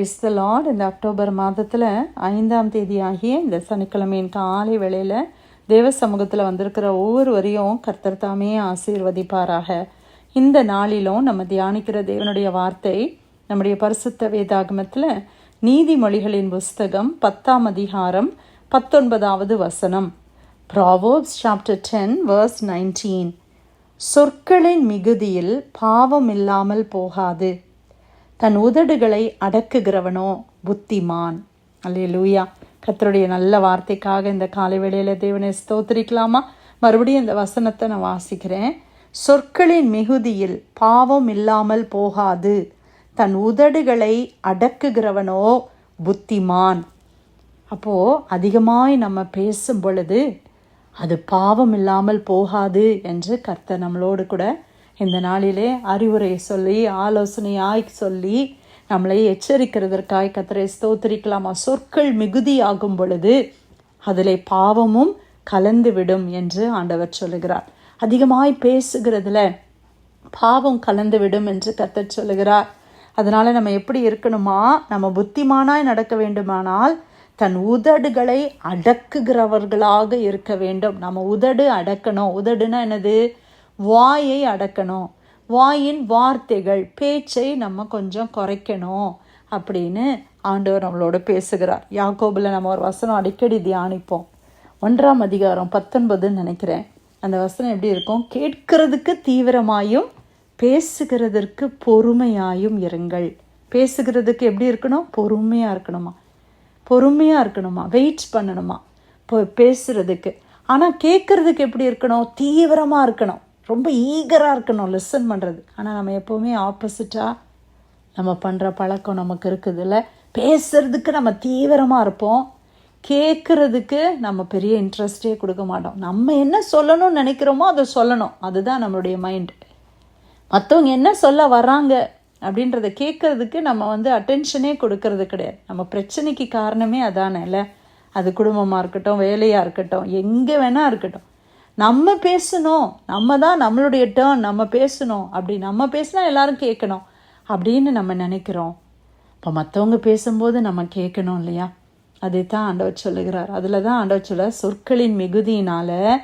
Is the lord இந்த October மாதத்தில் ஐந்தாம் தேதி ஆகிய இந்த சனிக்கிழமையின் காலை வேளையில் தேவ சமூகத்தில் வந்திருக்கிற ஒவ்வொருவரையும் கர்த்தர் தாமே ஆசீர்வதிப்பாராக. இந்த நாளிலும் நம்ம தியானிக்கிற தேவனுடைய வார்த்தை நம்முடைய பரிசுத்த வேதாகமத்தில் நீதிமொழிகளின் புஸ்தகம் பத்தாம் அதிகாரம் பத்தொன்பதாவது வசனம். Proverbs chapter ten verse nineteen சொற்களின் மிகுதியில் பாவம் இல்லாமல் போகாது. தன் உதடுகளை அடக்குகிறவனோ புத்திமான். அல்லேலூயா. கர்த்தருடைய நல்ல வார்த்தைக்காக இந்த காலை வேளையில் தேவனை ஸ்தோத்திரிக்கலாமா? மறுபடியும் இந்த வசனத்தை நான் வாசிக்கிறேன். சொற்களின் மிகுதியில் பாவம் இல்லாமல் போகாது. தன் உதடுகளை அடக்குகிறவனோ புத்திமான். அப்போ அதிகமாய் நம்ம பேசும் பொழுது அது பாவம் இல்லாமல் போகாது என்று கர்த்தர் நம்மளோடு கூட இந்த நாளிலே அறிவுரை சொல்லி ஆலோசனையாய் சொல்லி நம்மளை எச்சரிக்கிறதற்காய் கத்தரை ஸ்தோத்திரிக்கலாமா? சொற்கள் மிகுதியாகும் பொழுது அதிலே பாவமும் கலந்து விடும் என்று ஆண்டவர் சொல்லுகிறார். அதிகமாய் பேசுகிறதுல பாவம் கலந்துவிடும் என்று கத்தர் சொல்லுகிறார். அதனால் நம்ம எப்படி இருக்கணுமா? நம்ம புத்திமானாய் நடக்க வேண்டுமானால் தன் உதடுகளை அடக்குகிறவர்களாக இருக்க வேண்டும். நம்ம உதடு அடக்கணும். உதடுனா என்னது? வாயை அடக்கணும். வாயின் வார்த்தைகள் பேச்சை நம்ம கொஞ்சம் குறைக்கணும் அப்படின்னு ஆண்டவர் நம்மளோட பேசுகிறார். யாக்கோபில் நம்ம ஒரு வசனம் அடிக்கடி தியானிப்போம். ஒன்றாம் அதிகாரம் பத்தொன்பதுன்னு நினைக்கிறேன். அந்த வசனம் எப்படி இருக்கும்? கேட்கிறதுக்கு தீவிரமாயும் பேசுகிறதற்கு பொறுமையாயும் இருங்கள். பேசுகிறதுக்கு எப்படி இருக்கணும்? பொறுமையாக இருக்கணுமா? பொறுமையாக இருக்கணுமா? வெயிட் பண்ணணுமா? இப்போ பேசுகிறதுக்கு ஆனால் கேட்குறதுக்கு எப்படி இருக்கணும்? தீவிரமாக இருக்கணும். ரொம்ப ஈகராக இருக்கணும் லெசன் பண்ணுறது ஆனால் நம்ம எப்போவுமே ஆப்போசிட்டாக நம்ம பண்ணுற பழக்கம் நமக்கு இருக்குதுல்ல பேசுகிறதுக்கு நம்ம தீவிரமாக இருப்போம். கேட்குறதுக்கு நம்ம பெரிய இன்ட்ரெஸ்டே கொடுக்க மாட்டோம். நம்ம என்ன சொல்லணும்னு நினைக்கிறோமோ அதை சொல்லணும். அதுதான் நம்மளுடைய மைண்டு மற்றவங்க என்ன சொல்ல வராங்க அப்படின்றத கேட்கறதுக்கு நம்ம வந்து அட்டென்ஷனே கொடுக்கறது கிடையாது. நம்ம பிரச்சனைக்கு காரணமே அதானே இல்லை? அது குடும்பமாக இருக்கட்டும் வேலையாக இருக்கட்டும் எங்கே வேணால் இருக்கட்டும். நம்ம பேசணும். நம்ம தான் நம்மளுடைய டேர்ன் நம்ம பேசணும். அப்படி நம்ம பேசினா எல்லாரும் கேட்கணும். அப்படின்னு நம்ம நினைக்கிறோம். இப்போ மற்றவங்க பேசும்போது நம்ம கேட்கணும் இல்லையா? அதை தான் ஆண்டவர் சொல்லுகிறார். அதில் தான் ஆண்டவர் சொல்ல சொற்களின் மிகுதியினால்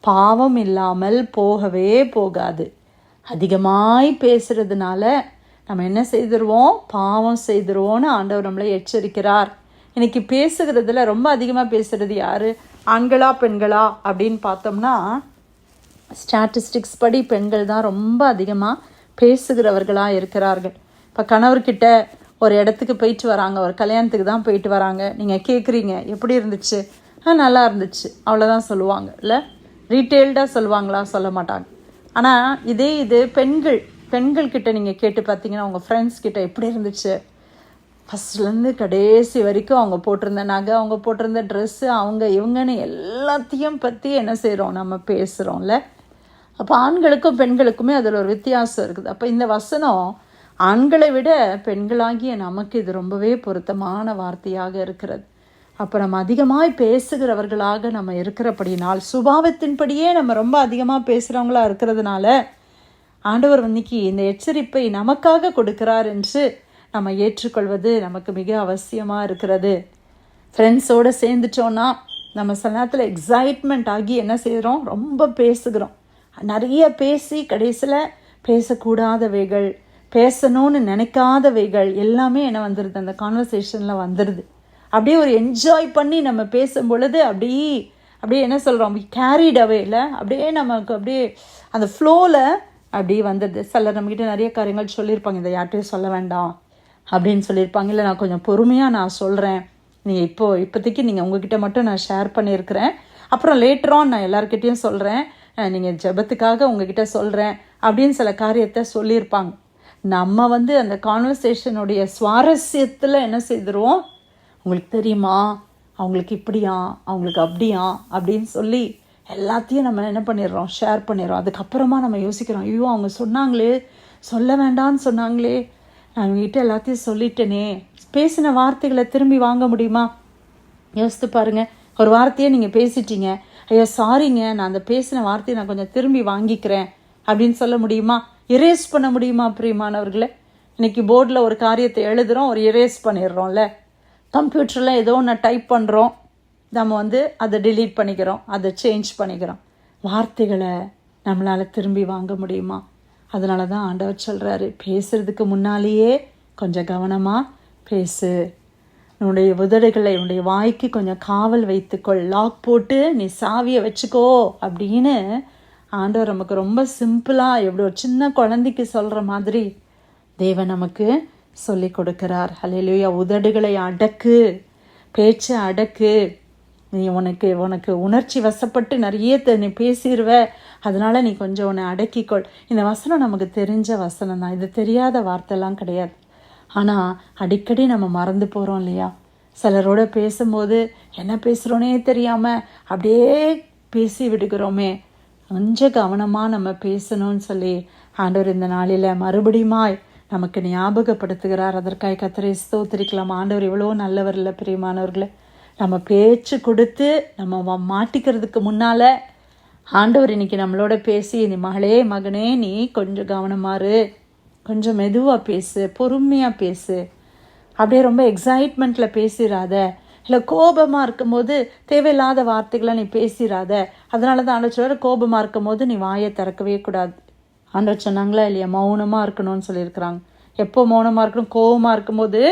பாவம் இல்லாமல் போகவே போகாது. அதிகமாய் பேசுறதுனால நம்ம என்ன செய்திருவோம்? பாவம் செய்திருவோன்னு ஆண்டவர் நம்மளை எச்சரிக்கிறார். இன்னைக்கு பேசுகிறதுல ரொம்ப அதிகமாக பேசுறது யாரு? ஆண்களா பெண்களா அப்படின்னு பார்த்தோம்னா ஸ்டாட்டிஸ்டிக்ஸ் படி பெண்கள் தான் ரொம்ப அதிகமாக பேசுகிறவர்களாக இருக்கிறார்கள். இப்போ கணவர்கிட்ட ஒரு இடத்துக்கு போயிட்டு வராங்க ஒரு கல்யாணத்துக்கு தான் போயிட்டு வராங்க. நீங்கள் கேட்குறீங்க எப்படி இருந்துச்சு? ஆ நல்லா இருந்துச்சு. அவ்வளோதான் சொல்லுவாங்க. இல்லை ரீட்டெயில்டாக சொல்லுவாங்களா? சொல்ல மாட்டாங்க. ஆனால் இதே இது பெண்கள் பெண்கள் கிட்ட நீங்கள் கேட்டு பார்த்தீங்கன்னா உங்கள் ஃப்ரெண்ட்ஸ் கிட்ட எப்படி இருந்துச்சு? ஃபஸ்ட்லேருந்து கடைசி வரைக்கும் அவங்க போட்டிருந்த நகை அவங்க போட்டிருந்த ட்ரெஸ்ஸு அவங்க இவங்கன்னு எல்லாத்தையும் பற்றி என்ன செய்கிறோம் நம்ம பேசுகிறோம்ல அப்போ ஆண்களுக்கும் பெண்களுக்குமே அதில் ஒரு வித்தியாசம் இருக்குது. அப்போ இந்த வசனம் ஆண்களை விட பெண்களாகிய நமக்கு இது ரொம்பவே பொருத்தமான வார்த்தையாக இருக்கிறது. அப்போ நம்ம அதிகமாக பேசுகிறவர்களாக நம்ம இருக்கிறபடினால் சுபாவத்தின்படியே நம்ம ரொம்ப அதிகமாக பேசுகிறவங்களா இருக்கிறதுனால ஆண்டவர் இன்னைக்கு இந்த எச்சரிப்பை நமக்காக கொடுக்கிறார் என்று நம்ம ஏற்றுக்கொள்வது நமக்கு மிக அவசியமாக இருக்கிறது. ஃப்ரெண்ட்ஸோடு சேர்ந்துட்டோன்னா நம்ம சில நேரத்தில் எக்ஸைட்மெண்ட் ஆகி என்ன செய்கிறோம் ரொம்ப பேசுகிறோம். நிறைய பேசி கடைசியில் பேசக்கூடாதவைகள் பேசணும்னு நினைக்காதவைகள் எல்லாமே என்ன வந்துடுது அந்த கான்வர்சேஷனில் வந்துடுது அப்படியே ஒரு என்ஜாய் பண்ணி நம்ம பேசும் பொழுது அப்படியே அப்படியே என்ன சொல்கிறோம் கேரிட் அவே இல்லை அப்படியே நமக்கு அப்படியே அந்த ஃப்ளோவில் அப்படியே வந்தது சிலர் நம்மக்கிட்ட நிறைய காரியங்கள் சொல்லியிருப்பாங்க. இதை யார்கிட்டையும் சொல்ல வேண்டாம். அப்படின்னு சொல்லியிருப்பாங்க. இல்லை நான் கொஞ்சம் பொறுமையாக நான் சொல்கிறேன் நீங்கள் இப்போது இப்போதைக்கு நீங்கள் உங்ககிட்ட மட்டும் நான் ஷேர் பண்ணியிருக்கிறேன். அப்புறம் லேட்டரான் நான் எல்லாருக்கிட்டேயும் சொல்கிறேன் நீங்கள் ஜபத்துக்காக உங்ககிட்ட சொல்கிறேன் அப்படின்னு சில காரியத்தை சொல்லியிருப்பாங்க. நம்ம வந்து அந்த கான்வர்சேஷனுடைய சுவாரஸ்யத்தில் என்ன செய்திருவோம்? உங்களுக்கு தெரியுமா? அவங்களுக்கு இப்படியா? அவங்களுக்கு அப்படியா? அப்படின்னு சொல்லி எல்லாத்தையும் நம்ம என்ன பண்ணிடுறோம்? ஷேர் பண்ணிடுறோம். அதுக்கப்புறமா நம்ம யோசிக்கிறோம். ஐயோ அவங்க சொன்னாங்களே. சொல்ல வேண்டாம்னு சொன்னாங்களே. நான் இவங்ககிட்ட எல்லாத்தையும் சொல்லிட்டேனே. பேசின வார்த்தைகளை திரும்பி வாங்க முடியுமா? யோசித்து பாருங்க. ஒரு வார்த்தையை நீங்கள் பேசிட்டீங்க. ஐயோ சாரிங்க நான் அந்த பேசின வார்த்தையை நான் கொஞ்சம் திரும்பி வாங்கிக்கிறேன். அப்படின்னு சொல்ல முடியுமா? இரேஸ் பண்ண முடியுமா பிரியமானவர்களே? இன்னைக்கு போர்டில் ஒரு காரியத்தை எழுதுகிறோம் ஒரு எரேஸ் பண்ணிடுறோம்ல. கம்ப்யூட்டரில் ஏதோ ஒன்று டைப் பண்ணுறோம் நம்ம வந்து அதை டிலீட் பண்ணிக்கிறோம் அதை சேஞ்ச் பண்ணிக்கிறோம். வார்த்தைகளை நம்மளால் திரும்பி வாங்க முடியுமா? அதனால தான் ஆண்டவர் சொல்கிறாரு பேசுறதுக்கு முன்னாலேயே கொஞ்சம் கவனமாக பேசு. உன்னுடைய உதடுகளை உன்னுடைய வாய்க்கு கொஞ்சம் காவல் வைத்துக்கொள். லாக் போட்டு நீ சாவியை வச்சுக்கோ அப்படின்னு ஆண்டவர் நமக்கு ரொம்ப சிம்பிளாக எப்படி ஒரு சின்ன குழந்தைக்கு சொல்கிற மாதிரி தேவன் நமக்கு சொல்லி கொடுக்கிறார். ஹalleluya உதடுகளை அடக்கு பேச்சை அடக்கு. நீ உனக்கு உனக்கு உணர்ச்சி வசப்பட்டு நிறைய த- நீ பேசிடுவ அதனால நீ கொஞ்சம் உன்னை அடக்கிக்கொள். இந்த வசனம் நமக்கு தெரிஞ்ச வசனம் தான். இது தெரியாத வார்த்தைலாம் கிடையாது. ஆனால் அடிக்கடி நம்ம மறந்து போகிறோம் இல்லையா? சிலரோட பேசும்போது என்ன பேசுகிறோனே தெரியாமல் அப்படியே பேசி விடுகிறோமே. கொஞ்சம் கவனமாக நம்ம பேசணும்னு சொல்லி ஆண்டவர் இந்த நாளில் மறுபடியுமாய் நமக்கு ஞாபகப்படுத்துகிறார். அதற்காக கத்திரை ஸ்தோத்திரிக்கலாம். ஆண்டவர் எவ்வளோ நல்லவர் இல்லை பிரியமானவர்களே. நம்ம பேச்சு கொடுத்து நம்ம மாட்டிக்கிறதுக்கு முன்னால் ஆண்டவர் இன்னைக்கு நம்மளோட பேசி நீ மகளே மகனே நீ கொஞ்சம் கவனமாறு கொஞ்சம் மெதுவாக பேசு பொறுமையாக பேசு. அப்படியே ரொம்ப எக்ஸைட்மெண்ட்டில் பேசிடாத இல்லை கோபமாக இருக்கும்போது தேவையில்லாத வார்த்தைகளை நீ பேசிடாத அதனால தான் ஆண்டவர் சொல்றாரு கோபமாக இருக்கும்போது நீ வாயை திறக்கவே கூடாது. ஆண்டவர் சொன்னாங்களா இல்லையா மௌனமாக இருக்கணும்னு சொல்லியிருக்கிறாங்க. எப்போ மௌனமாக இருக்கணும் கோபமாக இருக்கும்போது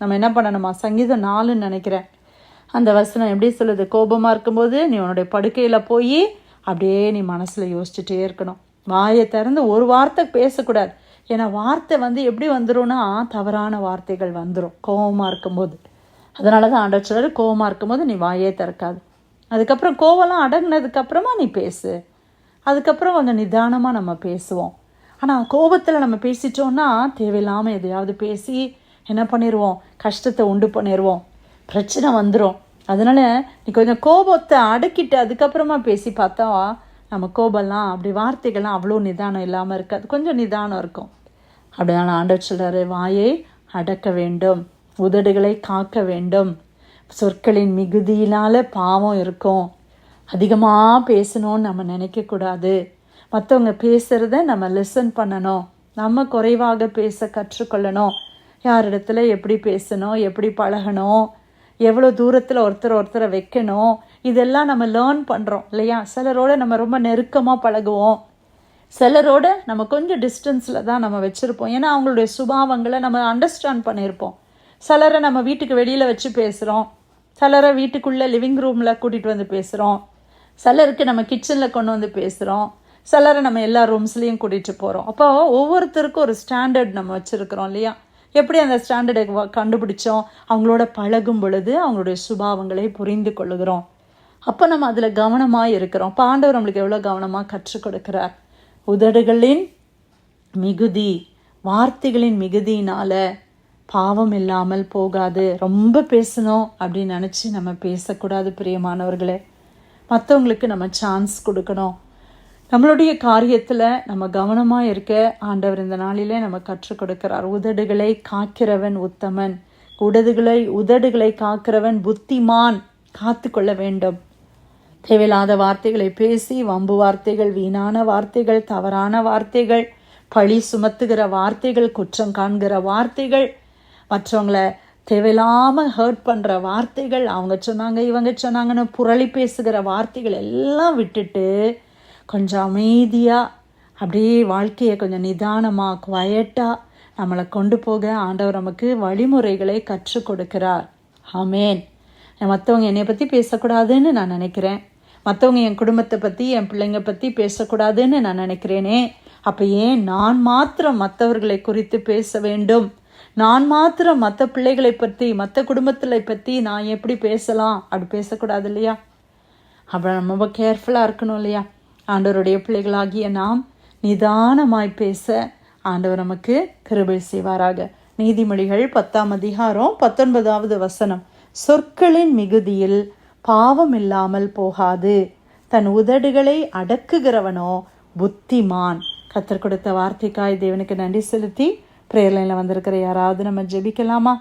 நம்ம என்ன பண்ணணுமா? சங்கீதம் நாலுன்னு நினைக்கிறேன். அந்த வசனம் எப்படி சொல்லுது? கோபமாக இருக்கும்போது நீ உன்னுடைய படுக்கையில் போய் அப்படியே நீ மனசில் யோசிச்சுட்டே இருக்கணும். வாயை திறந்து ஒரு வார்த்தை பேசக்கூடாது. ஏன்னா வார்த்தை வந்து எப்படி வந்துடும்னா தவறான வார்த்தைகள் வந்துடும் கோபமாக இருக்கும்போது. அதனால தான் ஆண்டவர் கோபமாக இருக்கும்போது நீ வாயே திறக்காது. அதுக்கப்புறம் கோவம்லாம் அடங்கினதுக்கப்புறமா நீ பேசு. அதுக்கப்புறம் கொஞ்சம் நிதானமாக நம்ம பேசுவோம். ஆனால் கோபத்தில் நம்ம பேசிட்டோம்னா தேவையில்லாமல் எதையாவது பேசி என்ன பண்ணிடுவோம் கஷ்டத்தை உண்டு பண்ணிடுவோம் பிரச்சனை வந்துடும் அதனால நீ கொஞ்சம் கோபத்தை அடக்கிட்டு அதுக்கப்புறமா பேசி பார்த்தா நம்ம கோபம்லாம் அப்படி வார்த்தைகள்லாம் அவ்வளோ நிதானம் இல்லாமல் இருக்காது. கொஞ்சம் நிதானம் இருக்கும். அப்படினால ஆண்டவர் சொல்கிறாரு வாயை அடக்க வேண்டும். உதடுகளை காக்க வேண்டும். சொற்களின் மிகுதியினால் பாவம் இருக்கும். அதிகமாக பேசணும்னு நம்ம நினைக்கக்கூடாது மற்றவங்க பேசுகிறத நம்ம லெசன் பண்ணணும். நம்ம குறைவாக பேச கற்றுக்கொள்ளணும். யாரிடத்துல எப்படி பேசணும்? எப்படி பழகணும்? எவ்வளோ தூரத்தில் ஒருத்தர் ஒருத்தரை வைக்கணும்? இதெல்லாம் நம்ம லேர்ன் பண்ணுறோம் இல்லையா? சிலரோட நம்ம ரொம்ப நெருக்கமாக பழகுவோம். சிலரோட நம்ம கொஞ்சம் டிஸ்டன்ஸில் தான் நம்ம வச்சுருப்போம். ஏன்னா அவங்களுடைய சுபாவங்களை நம்ம அண்டர்ஸ்டாண்ட் பண்ணியிருப்போம் சிலரை நம்ம வீட்டுக்கு வெளியில் வச்சு பேசுகிறோம் சிலரை வீட்டுக்குள்ளே லிவிங் ரூமில் கூட்டிகிட்டு வந்து பேசுகிறோம் சிலருக்கு நம்ம கிச்சனில் கொண்டு வந்து பேசுகிறோம் சிலரை நம்ம எல்லா ரூம்ஸ்லேயும் கூட்டிகிட்டு போகிறோம் அப்போ ஒவ்வொருத்தருக்கும் ஒரு ஸ்டாண்டர்ட் நம்ம வச்சுருக்கிறோம் இல்லையா? எப்படி அந்த ஸ்டாண்டர்டை கண்டுபிடிச்சோம்? அவங்களோட பழகும் பொழுது அவங்களுடைய சுபாவங்களை புரிந்து கொள்ளுகிறோம். அப்போ நம்ம அதில் கவனமாக இருக்கிறோம். பாண்டவர் நம்மளுக்கு எவ்வளோ கவனமாக கற்றுக் கொடுக்கிறார்? உதடுகளின் மிகுதி வார்த்தைகளின் மிகுதியினால் பாவம் இல்லாமல் போகாது. ரொம்ப பேசணும் அப்படின்னு நினச்சி நம்ம பேசக்கூடாது பிரியமானவர்களே. மற்றவங்களுக்கு நம்ம சான்ஸ் கொடுக்கணும். நம்மளுடைய காரியத்தில் நம்ம கவனமாக இருக்க ஆண்டவர் இந்த நாளிலே நம்ம கற்றுக் கொடுக்கிறார். உதடுகளை காக்கிறவன் உத்தமன். உடதுகளை உதடுகளை காக்கிறவன் புத்திமான். காத்து கொள்ள வேண்டும். தேவையில்லாத வார்த்தைகளை பேசி வம்பு வார்த்தைகள் வீணான வார்த்தைகள் தவறான வார்த்தைகள் பழி சுமத்துகிற வார்த்தைகள் குற்றம் காண்கிற வார்த்தைகள் மற்றவங்களை தேவையில்லாமல் ஹர்ட் பண்ணுற வார்த்தைகள் அவங்க சொன்னாங்க இவங்க சொன்னாங்கன்னு புரளி பேசுகிற வார்த்தைகள் எல்லாம் விட்டுட்டு கொஞ்சம் அமைதியாக அப்படியே வாழ்க்கையை கொஞ்சம் நிதானமாக குவயட்டாக நம்மளை கொண்டு போக ஆண்டவர் நமக்கு வழிமுறைகளை கற்றுக் கொடுக்கிறார். ஆமேன் மற்றவங்க என்னை பற்றி பேசக்கூடாதுன்னு நான் நினைக்கிறேன். மற்றவங்க என் குடும்பத்தை பற்றி என் பிள்ளைங்க பற்றி பேசக்கூடாதுன்னு நான் நினைக்கிறேனே. அப்போ ஏன் நான் மாத்திரம் மற்றவர்களை குறித்து பேச வேண்டும்? நான் மாத்திரம் மற்ற பிள்ளைகளை பற்றி மற்ற குடும்பத்தில் பற்றி நான் எப்படி பேசலாம்? அப்படி பேசக்கூடாது இல்லையா? அப்புறம் ரொம்ப கேர்ஃபுல்லாக இருக்கணும் இல்லையா? ஆண்டவருடைய பிள்ளைகளாகிய நாம் நிதானமாய் பேச ஆண்டவர் நமக்கு கிருபை செய்வாராக. நீதிமொழிகள் பத்தாம் அதிகாரம் பத்தொன்பதாவது வசனம். சொற்களின் மிகுதியில் பாவம் இல்லாமல் போகாது. தன் உதடுகளை அடக்குகிறவனோ புத்திமான். கத்தர் கொடுத்த வார்த்தைக்காய் தேவனுக்கு நன்றி செலுத்தி பிரேயர் வந்திருக்கிற யாராவது நம்ம ஜெபிக்கலாமா?